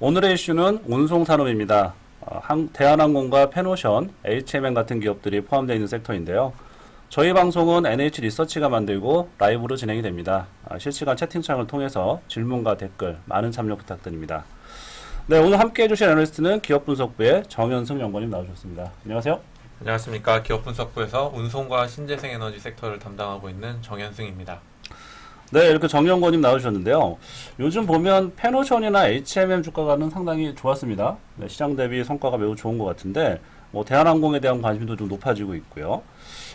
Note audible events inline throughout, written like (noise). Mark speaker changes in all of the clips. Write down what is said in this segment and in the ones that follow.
Speaker 1: 오늘의 이슈는 운송산업입니다. 어, 항- 대한항공과 페노션, HMN 같은 기업들이 포함되어 있는 섹터인데요. 저희 방송은 NH 리서치가 만들고 라이브로 진행이 됩니다. 아, 실시간 채팅창을 통해서 질문과 댓글 많은 참여 부탁드립니다. 네, 오늘 함께 해주실 애널리스트는 기업분석부의 정현승 연구원님 나오셨습니다. 안녕하세요.
Speaker 2: 안녕하십니까. 기업분석부에서 운송과 신재생 에너지 섹터를 담당하고 있는 정현승입니다.
Speaker 1: 네, 이렇게 정연권님 나오셨는데요. 요즘 보면 페노션이나 HMM 주가가는 상당히 좋았습니다. 네, 시장 대비 성과가 매우 좋은 것 같은데, 뭐 대한항공에 대한 관심도 좀 높아지고 있고요.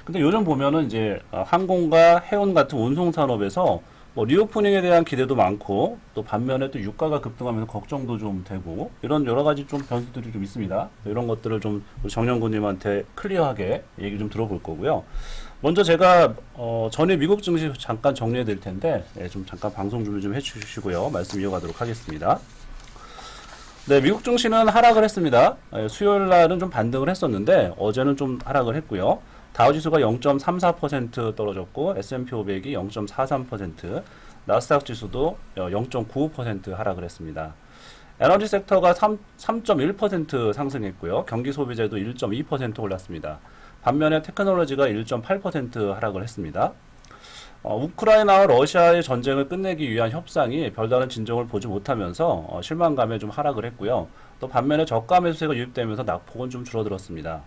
Speaker 1: 근데 요즘 보면은 이제 어, 항공과 해운 같은 운송 산업에서 뭐 리오프닝에 대한 기대도 많고 또 반면에 또 유가가 급등하면서 걱정도 좀 되고 이런 여러 가지 좀 변수들이 좀 있습니다. 이런 것들을 좀 우리 정연구님한테 클리어하게 얘기 좀 들어볼 거고요. 먼저 제가 어, 전에 미국 증시 잠깐 정리해 드릴 텐데 예, 좀 잠깐 방송 준비 좀 해주시고요. 말씀 이어가도록 하겠습니다. 네, 미국 증시는 하락을 했습니다. 예, 수요일 날은 좀 반등을 했었는데 어제는 좀 하락을 했고요. 다우지수가 0.34% 떨어졌고 S&P 500이 0.43%, 나스닥 지수도 0.95% 하락을 했습니다. 에너지 섹터가 3, 3.1% 상승했고요. 경기 소비재도 1.2% 올랐습니다. 반면에 테크놀로지가 1.8% 하락을 했습니다. 어, 우크라이나와 러시아의 전쟁을 끝내기 위한 협상이 별다른 진정을 보지 못하면서 어, 실망감에 좀 하락을 했고요. 또 반면에 저가 매수세가 유입되면서 낙폭은 좀 줄어들었습니다.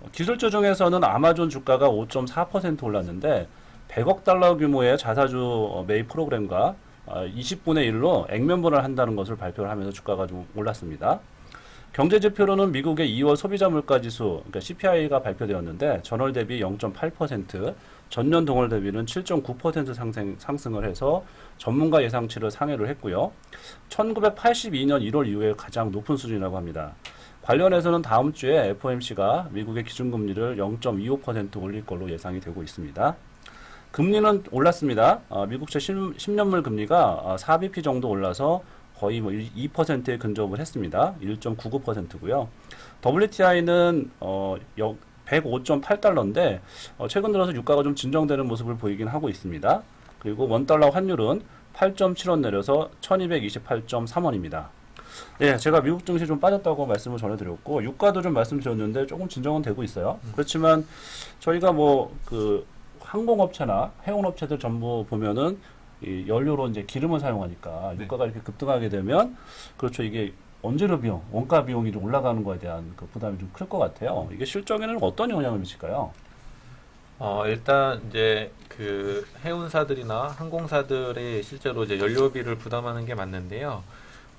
Speaker 1: 어, 기술주 중에서는 아마존 주가가 5.4% 올랐는데 100억 달러 규모의 자사주 어, 매입 프로그램과 어, 20분의 1로 액면분할 한다는 것을 발표를 하면서 주가가 좀 올랐습니다. 경제 지표로는 미국의 2월 소비자 물가 지수, 그러니까 CPI가 발표되었는데 전월 대비 0.8%, 전년 동월 대비는 7.9% 상승, 상승을 해서 전문가 예상치를 상회를 했고요. 1982년 1월 이후에 가장 높은 수준이라고 합니다. 관련해서는 다음 주에 FOMC가 미국의 기준금리를 0.25% 올릴 걸로 예상이 되고 있습니다. 금리는 올랐습니다. 어, 미국채 10, 10 년물 금리가 어, 4bp 정도 올라서 거의 뭐 2%에 근접을 했습니다. 1.99%고요. WTI는 어, 105.8달러인데 어, 최근 들어서 유가가 좀 진정되는 모습을 보이긴 하고 있습니다. 그리고 원달러 환율은 8.7원 내려서 1228.3원입니다. 예, 제가 미국 증시 좀 빠졌다고 말씀을 전해드렸고 유가도 좀 말씀드렸는데 조금 진정은 되고 있어요. 그렇지만 저희가 뭐 그 항공업체나 해운업체들 전부 보면은 이 연료로 이제 기름을 사용하니까
Speaker 2: 네.
Speaker 1: 유가가 이렇게 급등하게 되면 그렇죠 이게 원재료 비용, 원가 비용이 좀 올라가는 거에 대한 그 부담이 좀 클 것 같아요. 이게 실적에는 어떤 영향을 미칠까요?
Speaker 2: 어, 일단 이제 그 해운사들이나 항공사들이 실제로 이제 연료비를 부담하는 게 맞는데요.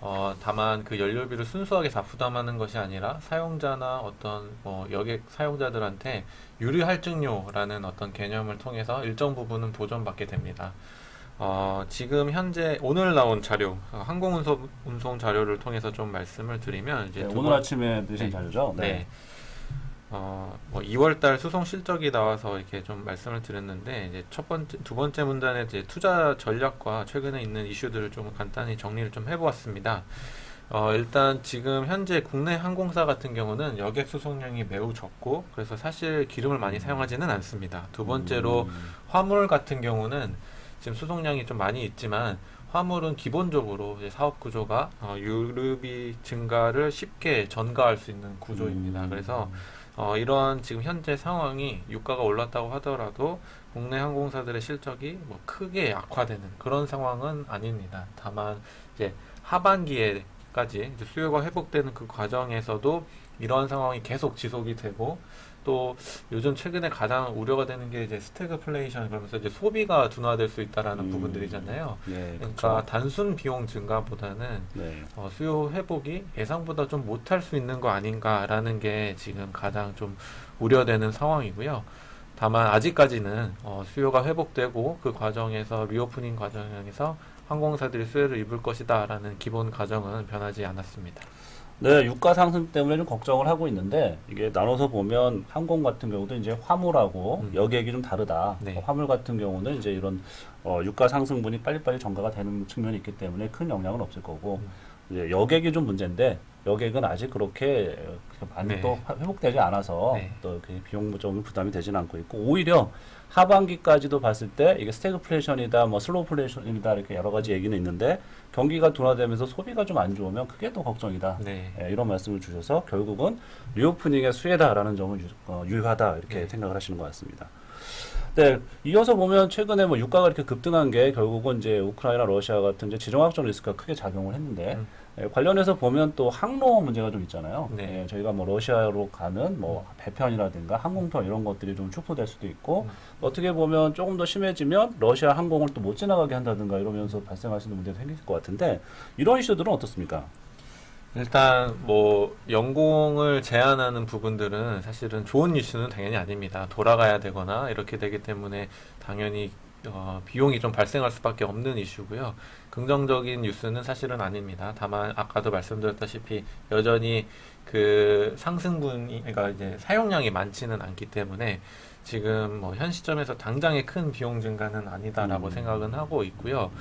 Speaker 2: 어, 다만 그 연료비를 순수하게 다 부담하는 것이 아니라 사용자나 어떤 뭐 여객 사용자들한테 유리 할증료라는 어떤 개념을 통해서 일정 부분은 보전받게 됩니다. 어, 지금 현재 오늘 나온 자료, 어, 항공 운송 운송 자료를 통해서 좀 말씀을 드리면 이제
Speaker 1: 네,
Speaker 2: 두
Speaker 1: 오늘
Speaker 2: 번-
Speaker 1: 아침에 드신
Speaker 2: 네.
Speaker 1: 자료죠?
Speaker 2: 네. 어, 뭐 2월달 수송 실적이 나와서 이렇게 좀 말씀을 드렸는데 이제 첫 번째, 두 번째 문단에 이제 투자 전략과 최근에 있는 이슈들을 좀 간단히 정리를 좀 해보았습니다. 어, 일단 지금 현재 국내 항공사 같은 경우는 여객 수송량이 매우 적고 그래서 사실 기름을 많이 사용하지는 않습니다. 두 번째로
Speaker 1: 음,
Speaker 2: 화물 같은 경우는 지금 수송량이 좀 많이 있지만 화물은 기본적으로 사업 구조가 어, 유류비 증가를 쉽게 전가할 수 있는 구조입니다.
Speaker 1: 음,
Speaker 2: 그래서 어, 이러한 지금 현재 상황이 유가가 올랐다고 하더라도 국내 항공사들의 실적이 뭐 크게 악화되는 그런 상황은 아닙니다. 다만 이제 하반기에까지 이제 수요가 회복되는 그 과정에서도 이러한 상황이 계속 지속이 되고 또 요즘 최근에 가장 우려가 되는 게 이제 스태그플레이션 그러면서 이제 소비가 둔화될 수 있다라는
Speaker 1: 음,
Speaker 2: 부분들이잖아요.
Speaker 1: 네,
Speaker 2: 그러니까
Speaker 1: 그렇죠.
Speaker 2: 단순 비용 증가보다는
Speaker 1: 네.
Speaker 2: 어, 수요 회복이 예상보다 좀 못할 수 있는 거 아닌가라는 게 지금 가장 좀 우려되는 상황이고요. 다만 아직까지는 어, 수요가 회복되고 그 과정에서 리오프닝 과정에서 항공사들이 수혜를 입을 것이다라는 기본 가정은 변하지 않았습니다.
Speaker 1: 네, 유가 상승 때문에 좀 걱정을 하고 있는데 이게 나눠서 보면 항공 같은 경우도 이제 화물하고
Speaker 2: 음.
Speaker 1: 여객이 좀 다르다.
Speaker 2: 네.
Speaker 1: 어, 화물 같은 경우는 이제 이런 어, 유가 상승분이 빨리빨리 전가가 되는 측면이 있기 때문에 큰 영향은 없을 거고
Speaker 2: 음.
Speaker 1: 이제 여객이 좀 문제인데 여객은 아직 그렇게 많이
Speaker 2: 네.
Speaker 1: 또 회복되지 않아서
Speaker 2: 네.
Speaker 1: 또그 비용 좀 부담이 되지는 않고 있고 오히려 하반기까지도 봤을 때 이게 스태그플레이션이다 뭐 슬로우플레이션이다 이렇게 여러 가지 얘기는 있는데 경기가 둔화되면서 소비가 좀 안 좋으면 그게 또 걱정이다.
Speaker 2: 네.
Speaker 1: 예, 이런 말씀을 주셔서 결국은 리오프닝의 수혜다라는 점을 유, 어, 유효하다 이렇게
Speaker 2: 네.
Speaker 1: 생각을 하시는 것 같습니다. 네, 이어서 보면 최근에 뭐 유가가 이렇게 급등한 게 결국은 이제 우크라이나 러시아 같은 이제 지정학적 리스크가 크게 작용을 했는데
Speaker 2: 음.
Speaker 1: 예, 관련해서 보면 또 항로 문제가 좀 있잖아요.
Speaker 2: 네.
Speaker 1: 예, 저희가 뭐 러시아로 가는 뭐 배편이라든가 항공편 이런 것들이 좀 축소될 수도 있고
Speaker 2: 음.
Speaker 1: 어떻게 보면 조금 더 심해지면 러시아 항공을 또 못 지나가게 한다든가 이러면서 있는 문제도 생길 것 같은데 이런 이슈들은 어떻습니까?
Speaker 2: 일단 뭐 연공을 제한하는 부분들은 사실은 좋은 이슈는 당연히 아닙니다. 돌아가야 되거나 이렇게 되기 때문에 당연히 어, 비용이 좀 발생할 수밖에 없는 이슈고요. 긍정적인 뉴스는 사실은 아닙니다. 다만 아까도 말씀드렸다시피 여전히 그 상승분이 그러니까 이제 사용량이 많지는 않기 때문에 지금 뭐 현 시점에서 당장의 큰 비용 증가는 아니다라고
Speaker 1: 음.
Speaker 2: 생각은 하고 있고요.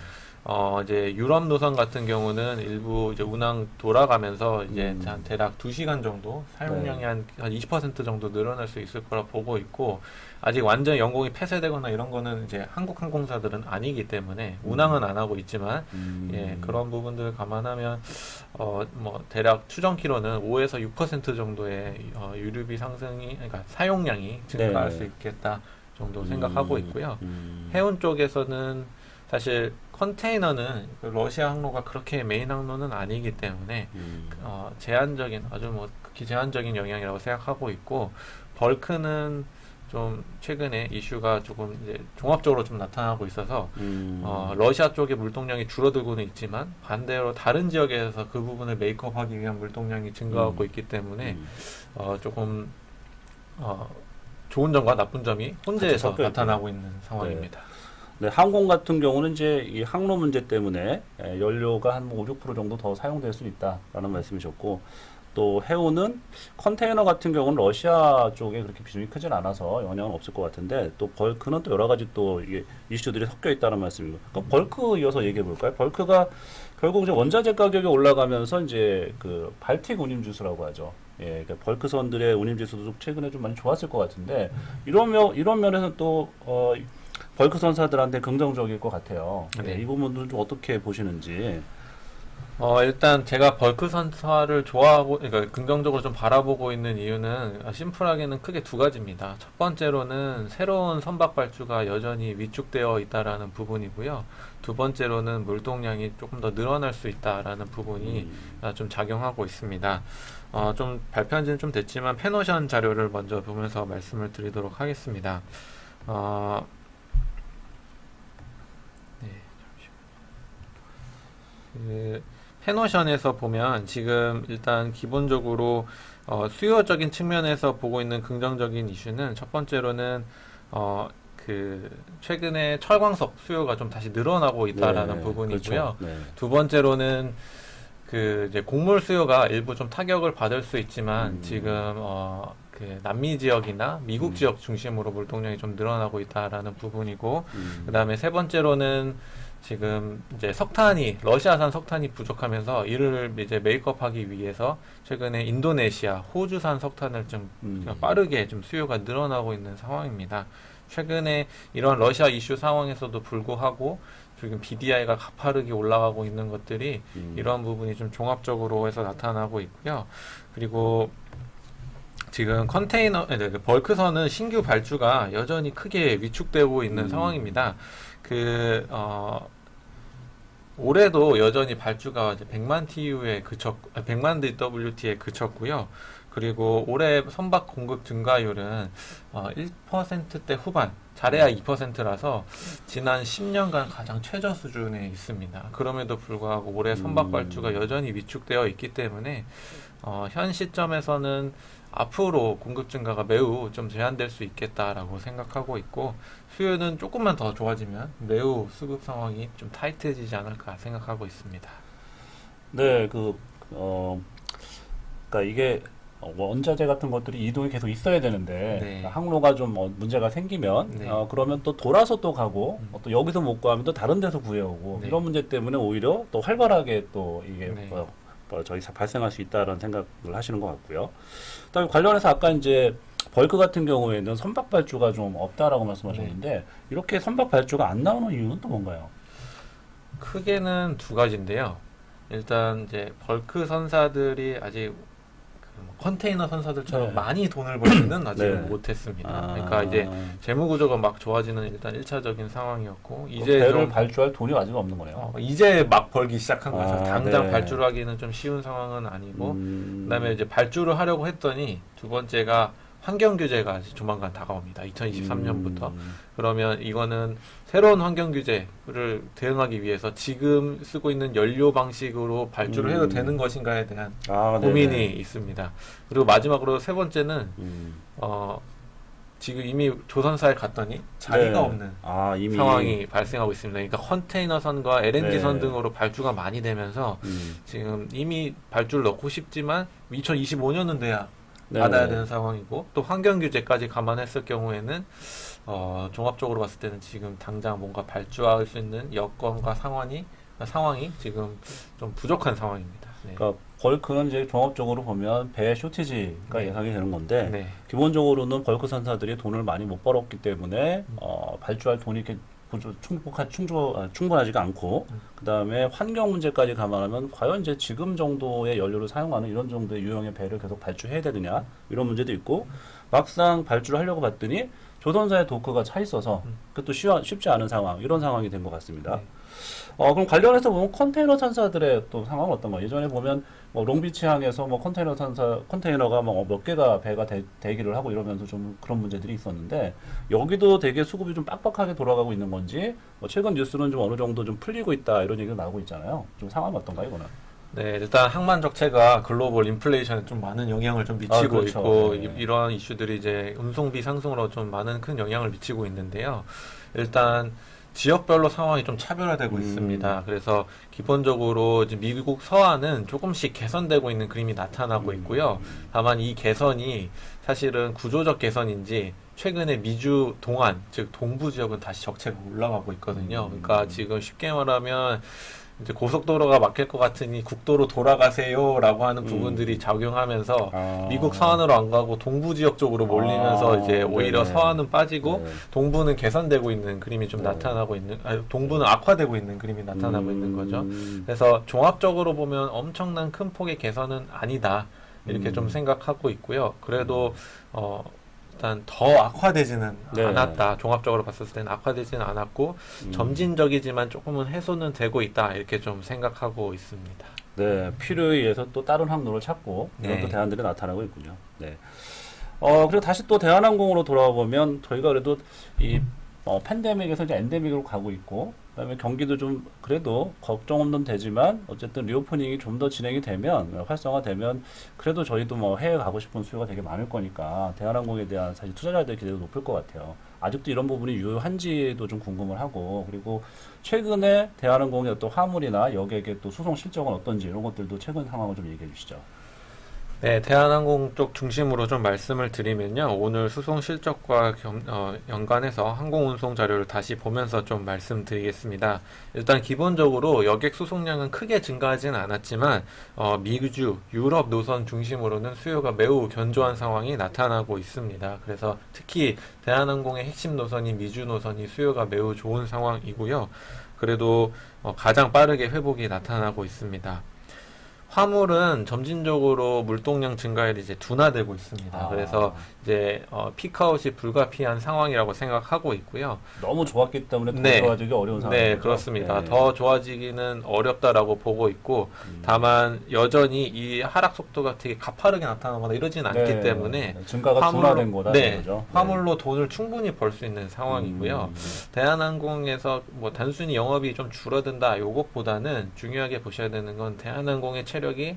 Speaker 2: 어, 이제 유럽 노선 같은 경우는 일부 이제 운항 돌아가면서 이제
Speaker 1: 음.
Speaker 2: 한 대략 2시간 정도 사용량이
Speaker 1: 네.
Speaker 2: 한, 한20% 정도 늘어날 수 있을 거라 보고 있고 아직 완전 연공이 폐쇄되거나 이런 거는 이제 한국 항공사들은 아니기 때문에 운항은 안 하고 있지만
Speaker 1: 음.
Speaker 2: 예, 그런 부분들 감안하면 어, 뭐 대략 추정 키로는 5에서 6% 정도의 어, 유류비 상승이 그러니까 사용량이 증가할
Speaker 1: 네.
Speaker 2: 수 있겠다 정도 생각하고 있고요.
Speaker 1: 음.
Speaker 2: 해운 쪽에서는 사실 컨테이너는 그 러시아 항로가 그렇게 메인 항로는 아니기 때문에
Speaker 1: 음.
Speaker 2: 어, 제한적인 아주 뭐 극히 제한적인 영향이라고 생각하고 있고 벌크는 좀 최근에 이슈가 조금 이제 종합적으로 좀 나타나고 있어서
Speaker 1: 음.
Speaker 2: 어, 러시아 쪽의 물동량이 줄어들고는 있지만 반대로 다른 지역에서 그 부분을 메이크업하기 위한 물동량이 증가하고
Speaker 1: 음.
Speaker 2: 있기 때문에
Speaker 1: 음.
Speaker 2: 어, 조금 어, 좋은 점과 나쁜 점이 혼재해서. 나타나고 있는 상황입니다.
Speaker 1: 네, 항공 같은 경우는 이제 이 항로 문제 때문에 예, 연료가 한 5, 6% 정도 더 사용될 수 있다라는 말씀이셨고 또 해운은 컨테이너 같은 경우는 러시아 쪽에 그렇게 비중이 크진 않아서 영향은 없을 것 같은데 또 벌크는 또 여러 가지 또 이게 이슈들이 섞여 있다는 말씀이고 그럼 벌크 이어서 얘기해 볼까요? 벌크가 결국 이제 원자재 가격이 올라가면서 이제 그 발틱 운임 지수라고 하죠. 예, 그러니까 벌크선들의 운임 지수도 좀 최근에 좀 많이 좋았을 것 같은데 이런 면 이런 면에서 또 어, 벌크 선사들한테 긍정적일 것 같아요.
Speaker 2: 네.
Speaker 1: 예, 이 부분도 좀 어떻게 보시는지.
Speaker 2: 어, 일단 제가 벌크 선사를 좋아하고, 그러니까 긍정적으로 좀 바라보고 있는 이유는 심플하게는 크게 두 가지입니다. 첫 번째로는 새로운 선박 발주가 여전히 위축되어 있다라는 부분이고요. 두 번째로는 물동량이 조금 더 늘어날 수 있다라는 부분이
Speaker 1: 음,
Speaker 2: 아, 좀 작용하고 있습니다. 어, 좀 발표한 지는 좀 됐지만 페노션 자료를 먼저 보면서 말씀을 드리도록 하겠습니다. 어, 네, 잠시만요. 그 페노션에서 보면 지금 일단 기본적으로 어, 수요적인 측면에서 보고 있는 긍정적인 이슈는 첫 번째로는 어, 그 최근에 철광석 수요가 좀 다시 늘어나고 있다라는
Speaker 1: 네,
Speaker 2: 부분이고요.
Speaker 1: 그렇죠. 네.
Speaker 2: 두 번째로는 그 이제 곡물 수요가 일부 좀 타격을 받을 수 있지만
Speaker 1: 음.
Speaker 2: 지금 어 그 남미 지역이나 미국
Speaker 1: 음.
Speaker 2: 지역 중심으로 물동량이 좀 늘어나고 있다라는 부분이고
Speaker 1: 음,
Speaker 2: 그다음에 세 번째로는 지금 이제 석탄이 러시아산 석탄이 부족하면서 이를 이제 메이크업하기 위해서 최근에 인도네시아, 호주산 석탄을 좀
Speaker 1: 음.
Speaker 2: 빠르게 좀 수요가 늘어나고 있는 상황입니다. 최근에 이런 러시아 이슈 상황에서도 불구하고 지금 BDI가 가파르게 올라가고 있는 것들이
Speaker 1: 음.
Speaker 2: 이런 부분이 좀 종합적으로 해서 나타나고 있고요. 그리고 지금 컨테이너, 그 벌크선은 신규 발주가 여전히 크게 위축되고 있는
Speaker 1: 음.
Speaker 2: 상황입니다. 그, 어, 올해도 여전히 발주가 이제 100만 TU에 그쳤, 아, 100만 DWT에 그쳤고요. 그리고 올해 선박 공급 증가율은 어, 1%대 후반, 잘해야 2%라서 지난 10년간 가장 최저 수준에 있습니다. 그럼에도 불구하고 올해 선박
Speaker 1: 음.
Speaker 2: 발주가 여전히 위축되어 있기 때문에 어, 현 시점에서는 앞으로 공급 증가가 매우 좀 제한될 수 있겠다라고 생각하고 있고 수요는 조금만 더 좋아지면 매우 수급 상황이 좀 타이트해지지 않을까 생각하고 있습니다.
Speaker 1: 네, 그, 어, 그니까 이게, 어, 원자재 같은 것들이 이동이 계속 있어야 되는데
Speaker 2: 네.
Speaker 1: 항로가 좀 어, 문제가 생기면
Speaker 2: 네.
Speaker 1: 어, 그러면 또 돌아서 또 가고
Speaker 2: 음.
Speaker 1: 어, 또 여기서 못 구하면 또 다른 데서 구해오고
Speaker 2: 네.
Speaker 1: 이런 문제 때문에 오히려 또 활발하게 또 이게
Speaker 2: 네.
Speaker 1: 어, 어, 저희 사- 발생할 수 있다라는 생각을 하시는 것 같고요. 그다음에 관련해서 아까 이제 벌크 같은 경우에는 선박 발주가 좀 없다라고 말씀하셨는데
Speaker 2: 네.
Speaker 1: 이렇게 선박 발주가 안 나오는 이유는 또 뭔가요?
Speaker 2: 크게는 두 가지인데요. 일단 이제 벌크 선사들이 아직 컨테이너 선사들처럼
Speaker 1: 네.
Speaker 2: 많이 돈을 벌지는 (clears throat) 아직
Speaker 1: 네.
Speaker 2: 못했습니다.
Speaker 1: 아,
Speaker 2: 그러니까 이제 재무 구조가 막 좋아지는 일단 1차적인 상황이었고 이제
Speaker 1: 배를
Speaker 2: 좀
Speaker 1: 발주할 돈이 아직 없는 거네요.
Speaker 2: 어, 이제 막 벌기 시작한 거죠.
Speaker 1: 아,
Speaker 2: 당장
Speaker 1: 네.
Speaker 2: 발주를 하기는 좀 쉬운 상황은 아니고
Speaker 1: 음,
Speaker 2: 그다음에 이제 발주를 하려고 했더니 두 번째가 환경 규제가 조만간 다가옵니다. 2023년부터.
Speaker 1: 음,
Speaker 2: 그러면 이거는 새로운 환경 규제를 대응하기 위해서 지금 쓰고 있는 연료 방식으로 발주를 해도
Speaker 1: 음.
Speaker 2: 되는 것인가에 대한
Speaker 1: 아,
Speaker 2: 고민이
Speaker 1: 네네.
Speaker 2: 있습니다. 그리고 마지막으로 세 번째는
Speaker 1: 음,
Speaker 2: 어 지금 이미 조선사에 갔더니 자리가
Speaker 1: 네.
Speaker 2: 없는
Speaker 1: 아,
Speaker 2: 상황이 발생하고 있습니다. 그러니까 컨테이너선과 LNG선
Speaker 1: 네.
Speaker 2: 등으로 발주가 많이 되면서
Speaker 1: 음,
Speaker 2: 지금 이미 발주를 넣고 싶지만 2025년은 돼야
Speaker 1: 네.
Speaker 2: 받아야 되는 상황이고 또 환경 규제까지 감안했을 경우에는 어, 종합적으로 봤을 때는 지금 당장 뭔가 발주할 수 있는 여건과 상황이 상황이 지금 좀 부족한 상황입니다. 네.
Speaker 1: 그러니까 벌크는 이제 종합적으로 보면 배 쇼티지가
Speaker 2: 네.
Speaker 1: 예상이 되는 건데
Speaker 2: 네.
Speaker 1: 기본적으로는 벌크 선사들이 돈을 많이 못 벌었기 때문에
Speaker 2: 음.
Speaker 1: 어, 발주할 돈이 이렇게 충분하, 충분, 아, 충분하지가 않고
Speaker 2: 음.
Speaker 1: 그 다음에 환경 문제까지 감안하면 과연 이제 지금 정도의 연료를 사용하는 이런 정도의 유형의 배를 계속 발주해야 되느냐 이런 문제도 있고 막상 발주를 하려고 봤더니 조선사의 도크가 차 있어서
Speaker 2: 음.
Speaker 1: 그것도 쉬, 쉽지 않은 상황 이런 상황이 된 것 같습니다.
Speaker 2: 네.
Speaker 1: 어, 그럼 관련해서 보면 컨테이너 선사들의 또 상황은 어떤가요? 예전에 보면 뭐 롱비치 항에서 뭐 컨테이너 선사 컨테이너가 뭐 몇 개가 배가 대, 대기를 하고 이러면서 좀 그런 문제들이 있었는데 여기도 되게 수급이 좀 빡빡하게 돌아가고 있는 건지 뭐 최근 뉴스는 좀 어느 정도 좀 풀리고 있다 이런 얘기가 나오고 있잖아요. 좀 상황이 어떤가요, 이거는?
Speaker 2: 네, 일단 항만 적체가 글로벌 인플레이션에 좀 많은 영향을 좀 미치고
Speaker 1: 아, 그렇죠.
Speaker 2: 있고
Speaker 1: 네.
Speaker 2: 이, 이러한 이슈들이 이제 운송비 상승으로 좀 많은 큰 영향을 미치고 있는데요. 일단 지역별로 상황이 좀 차별화되고
Speaker 1: 음.
Speaker 2: 있습니다. 그래서 기본적으로 이제 미국 서안은 조금씩 개선되고 있는 그림이 나타나고
Speaker 1: 음.
Speaker 2: 있고요. 다만 이 개선이 사실은 구조적 개선인지 최근에 미주 동안 즉 동부 지역은 다시 적체가 올라가고 있거든요.
Speaker 1: 음.
Speaker 2: 그러니까 지금 쉽게 말하면 이제 고속도로가 막힐 것 같으니 국도로 돌아가세요라고 하는
Speaker 1: 음.
Speaker 2: 부분들이 작용하면서
Speaker 1: 아.
Speaker 2: 미국 서안으로 안 가고 동부 지역 쪽으로 몰리면서
Speaker 1: 아,
Speaker 2: 이제 오히려
Speaker 1: 네네.
Speaker 2: 서안은 빠지고
Speaker 1: 네.
Speaker 2: 동부는 개선되고 있는 그림이 좀
Speaker 1: 네.
Speaker 2: 나타나고 있는 아니, 동부는 악화되고 있는 그림이 나타나고 있는 거죠.
Speaker 1: 음.
Speaker 2: 그래서 종합적으로 보면 엄청난 큰 폭의 개선은 아니다 이렇게
Speaker 1: 음.
Speaker 2: 좀 생각하고 있고요. 그래도 어 일단 더 악화되지는
Speaker 1: 네.
Speaker 2: 않았다. 종합적으로 봤을 때는 악화되지는 않았고
Speaker 1: 음.
Speaker 2: 점진적이지만 조금은 해소는 되고 있다 이렇게 좀 생각하고 있습니다.
Speaker 1: 네, 필요에 의해서 또 다른 항로를 찾고 이런
Speaker 2: 네.
Speaker 1: 또 대안들이 나타나고 있군요. 네. 어, 그리고 다시 또 대한항공으로 돌아와 보면 저희가 그래도 이 어, 팬데믹에서 이제 엔데믹으로 가고 있고 그다음에 경기도 좀 그래도 걱정 없는 되지만 어쨌든 리오프닝이 좀 더 진행이 되면 활성화되면 그래도 저희도 뭐 해외 가고 싶은 수요가 되게 많을 거니까 대한항공에 대한 사실 투자자들 기대도 높을 것 같아요. 아직도 이런 부분이 유효한지도 좀 궁금을 하고 그리고 최근에 대한항공의 어떤 화물이나 여객의 또 수송 실적은 어떤지 이런 것들도 최근 상황을 좀 얘기해 주시죠.
Speaker 2: 네, 대한항공 쪽 중심으로 좀 말씀을 드리면요. 오늘 수송 실적과 겸- 어, 연관해서 항공 운송 자료를 다시 보면서 좀 말씀드리겠습니다. 일단 기본적으로 여객 수송량은 크게 증가하지는 않았지만 어, 미주, 유럽 노선 중심으로는 수요가 매우 견조한 상황이 나타나고 있습니다. 그래서 특히 대한항공의 핵심 노선인 미주 노선이 수요가 매우 좋은 상황이고요. 그래도 어, 가장 빠르게 회복이 나타나고 있습니다. 화물은 점진적으로 물동량 증가율이 이제 둔화되고 있습니다.
Speaker 1: 아.
Speaker 2: 그래서 이제 어, 피크아웃이 불가피한 상황이라고 생각하고 있고요.
Speaker 1: 너무 좋았기 때문에 더
Speaker 2: 네.
Speaker 1: 좋아지기 어려운 상황.
Speaker 2: 네, 그렇습니다.
Speaker 1: 네.
Speaker 2: 더 좋아지기는 어렵다라고 보고 있고,
Speaker 1: 음.
Speaker 2: 다만 여전히 이 하락 속도가 되게 가파르게 나타나거나 이러지는 않기
Speaker 1: 네,
Speaker 2: 때문에
Speaker 1: 네, 증가가 둔화된 거다
Speaker 2: 네,
Speaker 1: 이거죠.
Speaker 2: 화물로 돈을 충분히 벌 수 있는 상황이고요.
Speaker 1: 음,
Speaker 2: 대한항공에서 뭐 단순히 영업이 좀 줄어든다 요것보다는 중요하게 보셔야 되는 건 대한항공의 체력이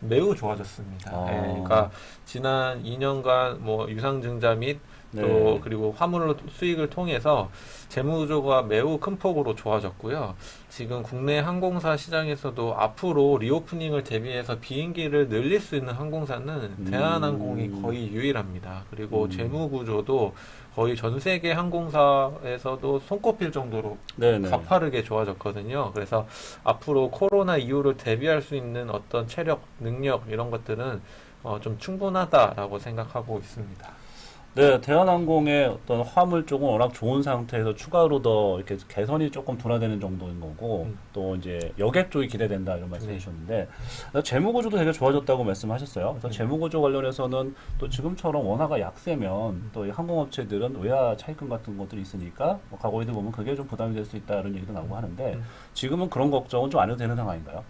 Speaker 2: 매우 좋아졌습니다.
Speaker 1: 아.
Speaker 2: 예, 그러니까 지난 2년간 뭐 유상증자 및
Speaker 1: 네.
Speaker 2: 또 그리고 화물 수익을 통해서 재무구조가 매우 큰 폭으로 좋아졌고요. 지금 국내 항공사 시장에서도 앞으로 리오프닝을 대비해서 비행기를 늘릴 수 있는 항공사는
Speaker 1: 음.
Speaker 2: 대한항공이 거의 유일합니다. 그리고
Speaker 1: 음.
Speaker 2: 재무구조도 거의 전 세계 항공사에서도 손꼽힐 정도로
Speaker 1: 네네.
Speaker 2: 가파르게 좋아졌거든요. 그래서 앞으로 코로나 이후를 대비할 수 있는 어떤 체력, 능력 이런 것들은 어, 좀 충분하다라고 생각하고 있습니다.
Speaker 1: 네, 대한항공의 어떤 화물 쪽은 워낙 좋은 상태에서 추가로 더 이렇게 개선이 조금 둔화되는 정도인 거고,
Speaker 2: 음.
Speaker 1: 또 이제 여객 쪽이 기대된다 이런 말씀
Speaker 2: 네.
Speaker 1: 해주셨는데, 재무 구조도 되게 좋아졌다고 말씀하셨어요. 그래서
Speaker 2: 네.
Speaker 1: 재무 구조 관련해서는 또 지금처럼 원화가 약세면 또이 항공업체들은 외화 차입금 같은 것들이 있으니까, 뭐 과거에도 보면 그게 좀 부담이 될 수 있다 이런 얘기도 나오고 하는데,
Speaker 2: 음.
Speaker 1: 지금은 그런 걱정은 좀 안 해도 되는 상황인가요?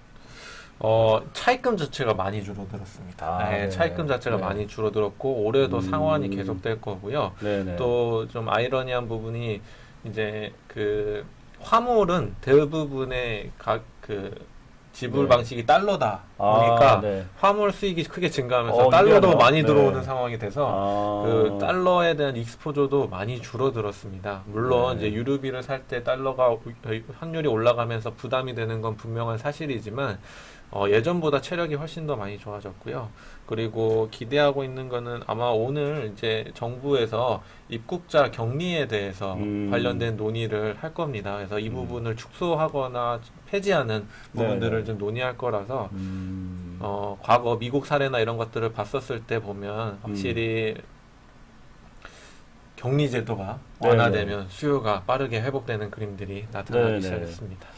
Speaker 2: 어, 차입금 자체가 많이 줄어들었습니다.
Speaker 1: 아,
Speaker 2: 네,
Speaker 1: 네.
Speaker 2: 차입금 자체가
Speaker 1: 네.
Speaker 2: 많이 줄어들었고 올해도
Speaker 1: 음.
Speaker 2: 상환이 계속될 거고요.
Speaker 1: 네네.
Speaker 2: 또좀 아이러니한 부분이 이제 그 화물은 대부분의 각그 지불
Speaker 1: 네.
Speaker 2: 방식이 달러다
Speaker 1: 아,
Speaker 2: 보니까
Speaker 1: 네.
Speaker 2: 화물 수익이 크게 증가하면서
Speaker 1: 어,
Speaker 2: 달러도. 많이
Speaker 1: 네.
Speaker 2: 들어오는 상황이 돼서
Speaker 1: 아,
Speaker 2: 그 달러에 대한 익스포저도 많이 줄어들었습니다. 물론
Speaker 1: 네.
Speaker 2: 이제 유류비를 살 때 달러가 우- 환율이 올라가면서 부담이 되는 건 분명한 사실이지만 어, 예전보다 체력이 훨씬 더 많이 좋아졌고요. 그리고 기대하고 있는 거는 아마 오늘 이제 정부에서 입국자 격리에 대해서
Speaker 1: 음.
Speaker 2: 관련된 논의를 할 겁니다. 그래서 이
Speaker 1: 음.
Speaker 2: 부분을 축소하거나 폐지하는
Speaker 1: 네,
Speaker 2: 부분들을
Speaker 1: 네.
Speaker 2: 좀 논의할 거라서
Speaker 1: 음,
Speaker 2: 어, 과거 미국 사례나 이런 것들을 봤었을 때 보면 확실히 격리 제도가
Speaker 1: 네,
Speaker 2: 완화되면 수요가 빠르게 회복되는 그림들이 나타나기
Speaker 1: 네, 네.
Speaker 2: 시작했습니다.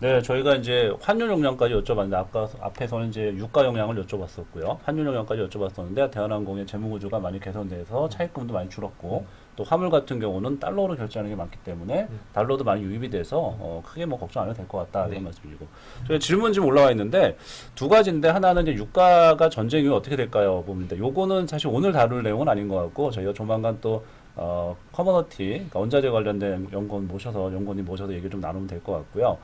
Speaker 1: 네, 저희가 이제 환율 영향까지 여쭤봤는데 아까 앞에서는 이제 유가 영향을 여쭤봤었고요. 환율 영향까지 여쭤봤었는데 대한항공의 재무 구조가 많이 개선돼서 차입금도 많이 줄었고 또 화물 같은 경우는 달러로 결제하는 게 많기 때문에
Speaker 2: 음.
Speaker 1: 달러도 많이 유입이 돼서 어, 크게 뭐 걱정 안 해도 될 것 같다
Speaker 2: 네.
Speaker 1: 이런 말씀드리고 저희 질문 지금 올라와 있는데 두 가지인데 하나는 이제 유가가 전쟁 이후 어떻게 될까요? 봅니다. 요거는 사실 오늘 다룰 내용은 아닌 것 같고 저희가 조만간 또 어, 커머너티, 그러니까 원자재 관련된 연구원 모셔서 연구원님 모셔서 얘기 좀 나누면 될 것 같고요.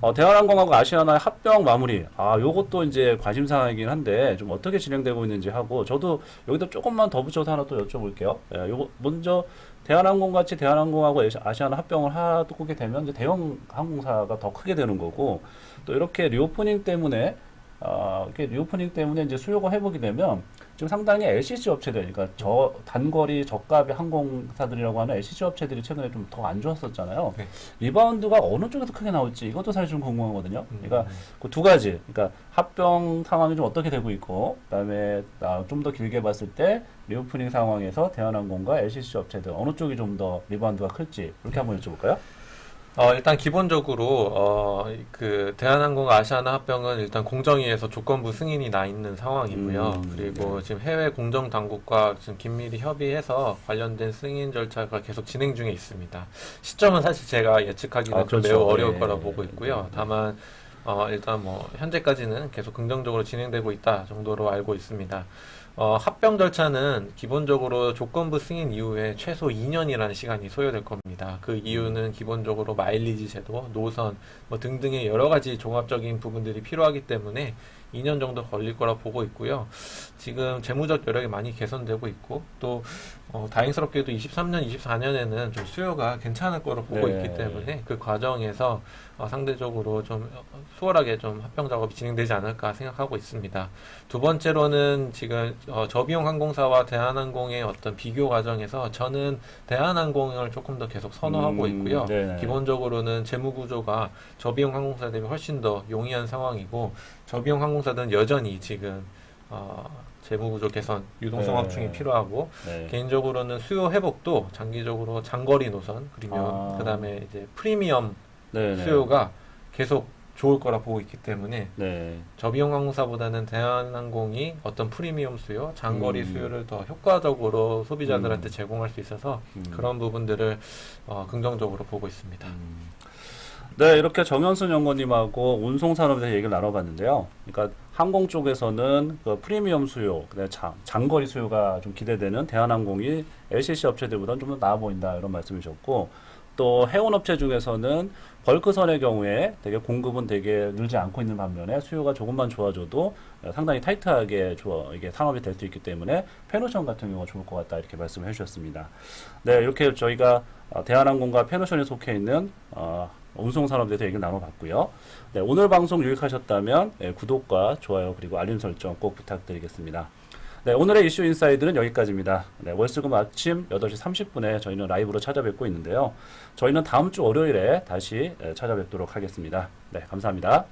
Speaker 1: 어, 대한항공하고 아시아나의 합병 마무리. 아, 요것도 이제 관심사이긴 한데 좀 어떻게 진행되고 있는지 하고 저도 여기다 조금만 더 붙여서 하나 또 여쭤볼게요. 예, 요거 먼저 대한항공 같이 대한항공하고 아시- 아시아나 합병을 하게 되면 이제 대형 항공사가 더 크게 되는 거고 또 이렇게 리오프닝 때문에 어, 이렇게 리오프닝 때문에 이제 수요가 회복이 되면 지금 상당히 LCC 업체들, 그러니까 저 단거리 저가의 항공사들이라고 하는 LCC 업체들이 최근에 좀 더 안 좋았었잖아요.
Speaker 2: 네.
Speaker 1: 리바운드가 어느 쪽에서 크게 나올지 이것도 사실 좀 궁금하거든요.
Speaker 2: 음.
Speaker 1: 그러니까 그 두 가지, 그러니까 합병 상황이 좀 어떻게 되고 있고, 그다음에 아, 좀더 길게 봤을 때 리오프닝 상황에서 대한항공과 LCC 업체들 어느 쪽이 좀 더 리바운드가 클지 이렇게 한번 여쭤볼까요?
Speaker 2: 어, 일단 기본적으로 어, 그 대한항공 아시아나 합병은 일단 공정위에서 조건부 승인이 나 있는 상황이고요.
Speaker 1: 음,
Speaker 2: 그리고
Speaker 1: 네.
Speaker 2: 지금 해외 공정 당국과 지금 긴밀히 협의해서 관련된 승인 절차가 계속 진행 중에 있습니다. 시점은 사실 제가 예측하기는
Speaker 1: 아,
Speaker 2: 좀
Speaker 1: 그렇죠.
Speaker 2: 매우 어려울
Speaker 1: 네.
Speaker 2: 거라 보고 있고요. 다만 어, 일단 뭐 현재까지는 계속 긍정적으로 진행되고 있다 정도로 알고 있습니다. 어, 합병 절차는 기본적으로 조건부 승인 이후에 최소 2년이라는 시간이 소요될 겁니다. 그 이유는 기본적으로 마일리지 제도, 노선 뭐 등등의 여러 가지 종합적인 부분들이 필요하기 때문에 2년 정도 걸릴 거라 보고 있고요. 지금 재무적 여력이 많이 개선되고 있고 또 어, 다행스럽게도 23년, 24년에는 좀 수요가 괜찮을 거로 보고
Speaker 1: 네.
Speaker 2: 있기 때문에 그 과정에서 어, 상대적으로 좀 수월하게 좀 합병 작업이 진행되지 않을까 생각하고 있습니다. 두 번째로는 지금 어, 저비용 항공사와 대한항공의 어떤 비교 과정에서 저는 대한항공을 조금 더 계속 선호하고
Speaker 1: 음,
Speaker 2: 있고요.
Speaker 1: 네네.
Speaker 2: 기본적으로는 재무 구조가 저비용 항공사 대비 훨씬 더 용이한 상황이고 저비용 항공사들은 여전히 지금 어, 재무 구조 개선, 유동성
Speaker 1: 네.
Speaker 2: 확충이 필요하고
Speaker 1: 네.
Speaker 2: 개인적으로는 수요 회복도 장기적으로 장거리 노선 그리고
Speaker 1: 아.
Speaker 2: 그다음에 이제 프리미엄
Speaker 1: 네, 네.
Speaker 2: 수요가 계속 좋을 거라 보고 있기 때문에
Speaker 1: 네.
Speaker 2: 저비용 항공사보다는 대한항공이 어떤 프리미엄 수요, 장거리
Speaker 1: 음.
Speaker 2: 수요를 더 효과적으로 소비자들한테
Speaker 1: 음.
Speaker 2: 제공할 수 있어서
Speaker 1: 음.
Speaker 2: 그런 부분들을 어, 긍정적으로 보고 있습니다.
Speaker 1: 음. 네, 이렇게 정현순 연구님하고 운송 산업에 대해 얘기를 나눠봤는데요. 그러니까 항공 쪽에서는 그 프리미엄 수요, 장, 장거리 수요가 좀 기대되는 대한항공이 LCC 업체들보다는 좀 더 나아 보인다 이런 말씀이셨고, 또 해운 업체 중에서는 벌크선의 경우에 되게 공급은 되게 늘지 않고 있는 반면에 수요가 조금만 좋아져도 어, 상당히 타이트하게 좋아, 이게 산업이 될 수 있기 때문에 페노션 같은 경우가 좋을 것 같다 이렇게 말씀을 해주셨습니다. 네, 이렇게 저희가 어, 대한항공과 페노션에 속해 있는 어, 운송 산업에 대해서 얘기를 나눠봤고요. 네, 오늘 방송 유익하셨다면 예, 구독과 좋아요 그리고 알림 설정 꼭 부탁드리겠습니다. 네, 오늘의 이슈 인사이드는 여기까지입니다. 네, 월수금 아침 8시 30분에 저희는 라이브로 찾아뵙고 있는데요. 저희는 다음 주 월요일에 다시 예, 찾아뵙도록 하겠습니다. 네, 감사합니다.